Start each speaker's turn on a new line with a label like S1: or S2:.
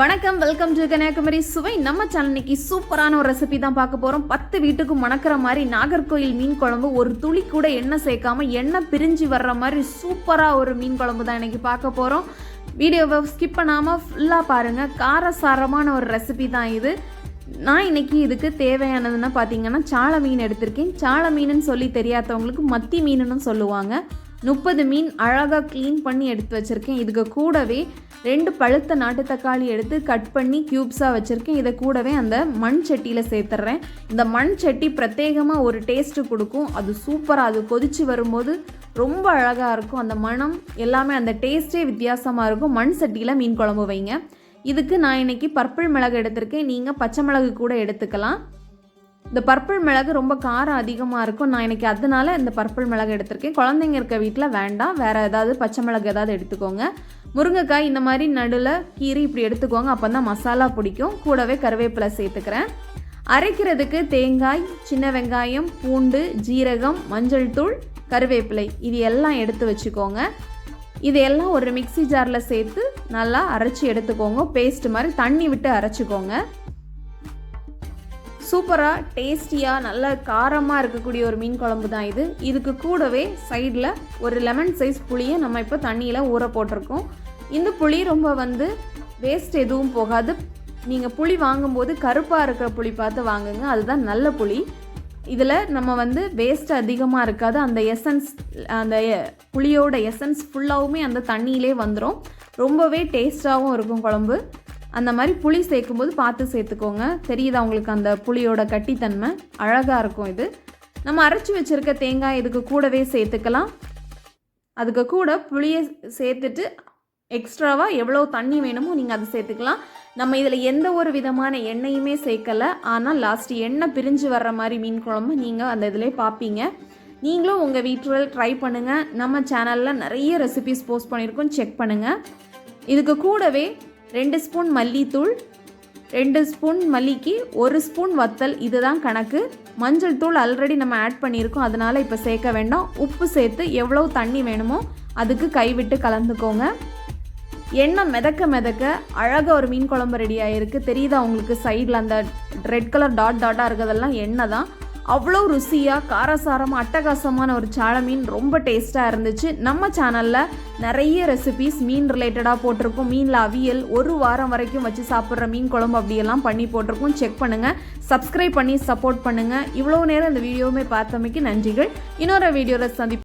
S1: வணக்கம் welcome to Kanyakumari சுவை. நம்ம சேனல் சூப்பரான ஒரு ரெசிபி தான் பார்க்க போகிறோம் பத்து வீட்டுக்கு மணக்கிற மாதிரி நாகர்கோயில் மீன் குழம்பு ஒரு துளி கூட எண்ணெய் சேர்க்காம எண்ணெய் பிரிஞ்சு வர்ற மாதிரி சூப்பராக ஒரு மீன் குழம்பு தான் இன்னைக்கு பார்க்க போகிறோம் வீடியோவை ஸ்கிப் பண்ணாமல் ஃபுல்லாக பாருங்கள் காரசாரமான ஒரு ரெசிபி தான் இது. நான் இன்னைக்கு இதுக்கு தேவையானதுன்னு பார்த்தீங்கன்னா சாள மீன் எடுத்திருக்கேன். சாள மீனுன்னு சொல்லி தெரியாதவங்களுக்கு மத்தி மீனுன்னு சொல்லுவாங்க. முப்பது மீன் அழகாக க்ளீன் பண்ணி எடுத்து வச்சுருக்கேன். இதுக்கு கூடவே ரெண்டு பழுத்த நாட்டு தக்காளி எடுத்து கட் பண்ணி க்யூப்ஸாக வச்சுருக்கேன். இதை கூடவே அந்த மண் சட்டியில் சேர்த்துட்றேன் இந்த மண் சட்டி பிரத்யேகமாக ஒரு டேஸ்ட்டு கொடுக்கும். அது சூப்பராக அது கொதிச்சு வரும்போது ரொம்ப அழகாக இருக்கும். அந்த மணம் எல்லாமே அந்த டேஸ்ட்டே வித்தியாசமாக இருக்கும். மண் சட்டியில் மீன் குழம்பு வைங்க. இதுக்கு நான் இன்னைக்கு பர்பிள் மிளகு எடுத்திருக்கேன். நீங்கள் பச்சை மிளகு கூட எடுத்துக்கலாம். இந்த பர்பிள் மிளகு ரொம்ப காரம் அதிகமாக இருக்கும். நான் இன்னைக்கு அதனால இந்த பர்பிள் மிளகு எடுத்திருக்கேன். குழந்தைங்க இருக்க வீட்டில் வேண்டாம். வேறு ஏதாவது பச்சை மிளகு ஏதாவது எடுத்துக்கோங்க. முருங்கைக்காய் இந்த மாதிரி நடுவில் கீரி இப்படி எடுத்துக்கோங்க. அப்போ தான் மசாலா பிடிக்கும். கூடவே கருவேப்பிலை சேர்த்துக்கிறேன். அரைக்கிறதுக்கு தேங்காய் சின்ன வெங்காயம் பூண்டு ஜீரகம் மஞ்சள் தூள் கருவேப்பிலை. இது எல்லாம் எடுத்து வச்சுக்கோங்க. இது எல்லாம் ஒரு மிக்ஸி ஜாரில் சேர்த்து நல்லா அரைச்சி எடுத்துக்கோங்க. பேஸ்ட் மாதிரி தண்ணி விட்டு அரைச்சிக்கோங்க. சூப்பராக டேஸ்டியாக நல்ல காரமாக இருக்கக்கூடிய ஒரு மீன் குழம்பு தான் இது. இதுக்கு கூடவே சைடில் ஒரு லெமன் சைஸ் புளியை நம்ம இப்போ தண்ணியில் ஊற போட்டிருக்கோம். இந்த புளி ரொம்ப வந்து வேஸ்ட் எதுவும் போகாது. நீங்கள் புளி வாங்கும்போது கருப்பாக இருக்கிற புளி பார்த்து வாங்குங்க. அதுதான் நல்ல புளி. இதில் நம்ம வந்து வேஸ்ட் அதிகமாக இருக்காது. அந்த எசன்ஸ் அந்த புளியோட எசன்ஸ் ஃபுல்லாகவுமே அந்த தண்ணியிலே வந்துடும் ரொம்பவே டேஸ்ட்டாகவும் இருக்கும் குழம்பு. அந்த மாதிரி புளி சேர்க்கும்போது பார்த்து சேர்த்துக்கோங்க. தெரியுதா உங்களுக்கு அந்த புளியோட கட்டித்தன்மை? அழகாக இருக்கும் இது. நம்ம அரைச்சி வச்சுருக்க தேங்காய் இதுக்கு கூடவே சேர்த்துக்கலாம். அதுக்கு கூட புளியை சேர்த்துட்டு எக்ஸ்ட்ராவாக எவ்வளோ தண்ணி வேணுமோ நீங்கள் அதை சேர்த்துக்கலாம். நம்ம இதில் எந்த ஒரு விதமான எண்ணெயுமே சேர்க்கலை. ஆனால் லாஸ்ட் எண்ணெய் பிரிஞ்சு வர்ற மாதிரி மீன் குழம்பு நீங்கள் அந்த இதிலே பார்ப்பீங்க. நீங்களும் உங்கள் வீட்டில் ட்ரை பண்ணுங்கள் நம்ம சேனலில் நிறைய ரெசிபிஸ் போஸ்ட் பண்ணியிருக்கோம். செக் பண்ணுங்கள் இதுக்கு கூடவே ரெண்டு ஸ்பூன் மல்லித்தூள் ரெண்டு ஸ்பூன் மல்லிக்கு ஒரு ஸ்பூன் வத்தல். இதுதான் கணக்கு. மஞ்சள் தூள் ஆல்ரெடி நம்ம ஆட் பண்ணியிருக்கோம். அதனால் இப்போ சேர்க்க வேண்டாம். உப்பு சேர்த்து எவ்வளோ தண்ணி வேணுமோ அதுக்கு கைவிட்டு கலந்துக்கோங்க. எண்ணெய் மிதக்க மிதக்க அழகாக ஒரு மீன் குழம்பு ரெடி ஆகிருக்கு தெரியுதா உங்களுக்கு? சைடில் அந்த ரெட் கலர் டாட் டாட்டாக இருக்கிறதெல்லாம் எண்ணெய் தான். அவ்வளோ ருசியாக காரசாரமாக அட்டகாசமான ஒரு சால மீன் ரொம்ப டேஸ்ட்டாக இருந்துச்சு. நம்ம சேனலில் நிறைய ரெசிபிஸ் மீன் ரிலேட்டடாக போட்டிருக்கோம். மீனில் அவியல் ஒரு வாரம் வரைக்கும் வச்சு சாப்பிட்ற மீன் குழம்பு அப்படியெல்லாம் பண்ணி போட்டிருக்கோம். செக் பண்ணுங்கள் சப்ஸ்கிரைப் பண்ணி சப்போர்ட் பண்ணுங்கள் இவ்வளோ நேரம் இந்த வீடியோவுமே பார்த்தமைக்கு நன்றிகள். இன்னொரு வீடியோவில் சந்திப்போம்.